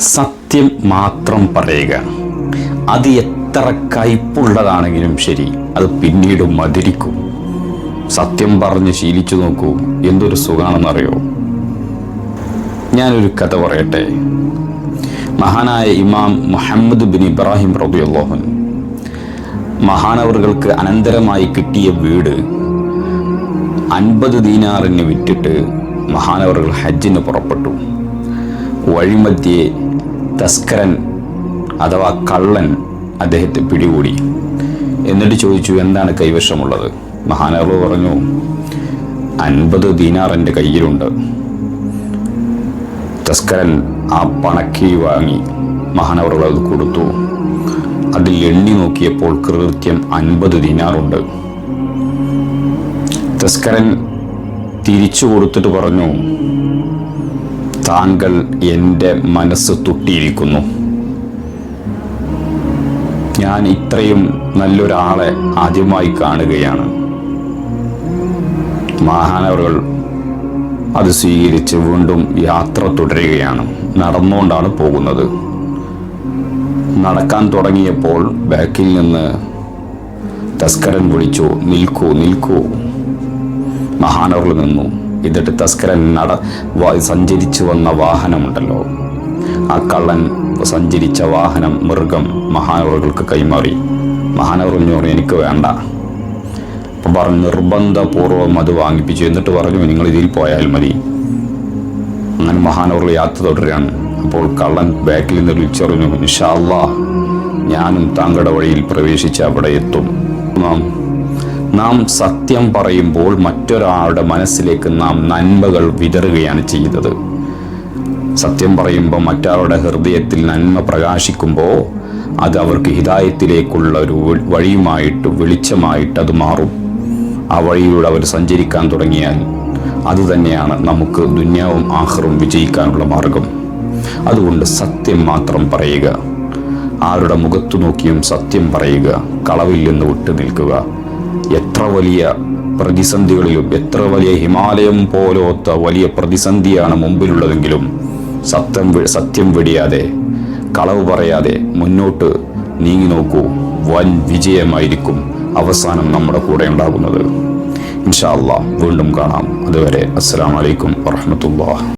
സത്യം മാത്രം പറയുക. അത് എത്ര കയ്പുള്ളതാണെങ്കിലും ശരി അത് പിന്നീട് മതിരിക്കും സത്യം പറഞ്ഞ് ശീലിച്ചു നോക്കൂ എന്തൊരു സുഖാണെന്നറിയോ? ഞാനൊരു കഥ പറയട്ടെ. മഹാനായ ഇമാം മുഹമ്മദ് ബിൻ ഇബ്രാഹിം റബിയുള്ളോഹൻ മഹാനവറുകൾക്ക് അനന്തരമായി കിട്ടിയ വീട് അൻപത് ദീനാറിന് വിറ്റിട്ട് മഹാനവറുകൾ ഹജ്ജിന് പുറപ്പെട്ടു. വഴിമധ്യേ തസ്കരൻ അഥവാ കള്ളൻ അദ്ദേഹത്തെ പിടികൂടി. എന്നിട്ട് ചോദിച്ചു എന്താണ് കൈവശമുള്ളത്? മഹാനവർ പറഞ്ഞു അൻപത് ദീനാർ എന്റെ കയ്യിലുണ്ട്. തസ്കരൻ ആ പണക്കി വാങ്ങി മഹാനവറുകൾ അത് കൊടുത്തു. അതിൽ എണ്ണി നോക്കിയപ്പോൾ കൃത്യം അൻപത് ദിനാറുണ്ട് തസ്കരൻ തിരിച്ചു കൊടുത്തിട്ട് പറഞ്ഞു താങ്കൾ എന്റെ മനസ്സ് തൊട്ടിയിരിക്കുന്നു. ഞാൻ ഇത്രയും നല്ലൊരാളെ ആദ്യമായി കാണുകയാണ്. മഹാനവറുകൾ അത് സ്വീകരിച്ച് വീണ്ടും യാത്ര തുടരുകയാണ്. നടന്നുകൊണ്ടാണ് പോകുന്നത്. നടക്കാൻ തുടങ്ങിയപ്പോൾ ബാക്കിൽ നിന്ന് തസ്കരൻ വിളിച്ചു നിൽക്കൂ നിൽക്കൂ. മഹാനവറിൽ നിന്നു. എന്നിട്ട് തസ്കരൻ നട സഞ്ചരിച്ചു വന്ന വാഹനമുണ്ടല്ലോ. ആ കള്ളൻ സഞ്ചരിച്ച വാഹനം മൃഗം മഹാനവറുകൾക്ക് കൈമാറി. മഹാനവർ പറഞ്ഞു എനിക്ക് വേണ്ട. അപ്പം പറഞ്ഞു നിർബന്ധപൂർവം അത് വാങ്ങിപ്പിച്ചു. എന്നിട്ട് പറഞ്ഞു നിങ്ങൾ ഇതിൽ പോയാൽ മതി. അങ്ങനെ മഹാനവറിൽ യാത്ര തുടരുകയാണ്. അപ്പോൾ കള്ളൻ ബാക്കിൽ നിന്ന് വിളിച്ചറിഞ്ഞു ഇൻഷാല്ലാ ഞാനും താങ്കളുടെ വഴിയിൽ പ്രവേശിച്ച് അവിടെ എത്തും. നാം നാം സത്യം പറയുമ്പോൾ മറ്റൊരാളുടെ മനസ്സിലേക്ക് നാം നന്മകൾ വിതറുകയാണ് ചെയ്യുന്നത് സത്യം പറയുമ്പോൾ മറ്റൊരാളുടെ ഹൃദയത്തിൽ നന്മ പ്രകാശിക്കുമ്പോൾ അത് അവർക്ക് ഹിതായത്തിലേക്കുള്ള ഒരു വഴിയുമായിട്ട് വെളിച്ചമായിട്ട് അത് മാറും. ആ വഴിയിലൂടെ അവർ സഞ്ചരിക്കാൻ തുടങ്ങിയാൽ അതുതന്നെയാണ് നമുക്ക് ദുന്യാവും ആഹ്റും വിജയിക്കാനുള്ള മാർഗം. അതുകൊണ്ട് സത്യം മാത്രം പറയുക. ആരുടെ മുഖത്തു നോക്കിയും സത്യം പറയുക. കളവിൽ നിന്ന് വിട്ടു നിൽക്കുക. എത്ര വലിയ പ്രതിസന്ധികളിലും എത്ര വലിയ ഹിമാലയം പോലോത്ത വലിയ പ്രതിസന്ധിയാണ് മുമ്പിലുള്ളതെങ്കിലും സത്യം സത്യം വെടിയാതെ കളവ് പറയാതെ മുന്നോട്ട് നീങ്ങി നോക്കൂ. വൻ വിജയമായിരിക്കും അവസാനം നമ്മുടെ കൂടെ ഉണ്ടാകുന്നത്. ഇൻഷാല്ല വീണ്ടും കാണാം. അതുവരെ അസ്സാം വലൈക്കും വറഹമത്തുള്ള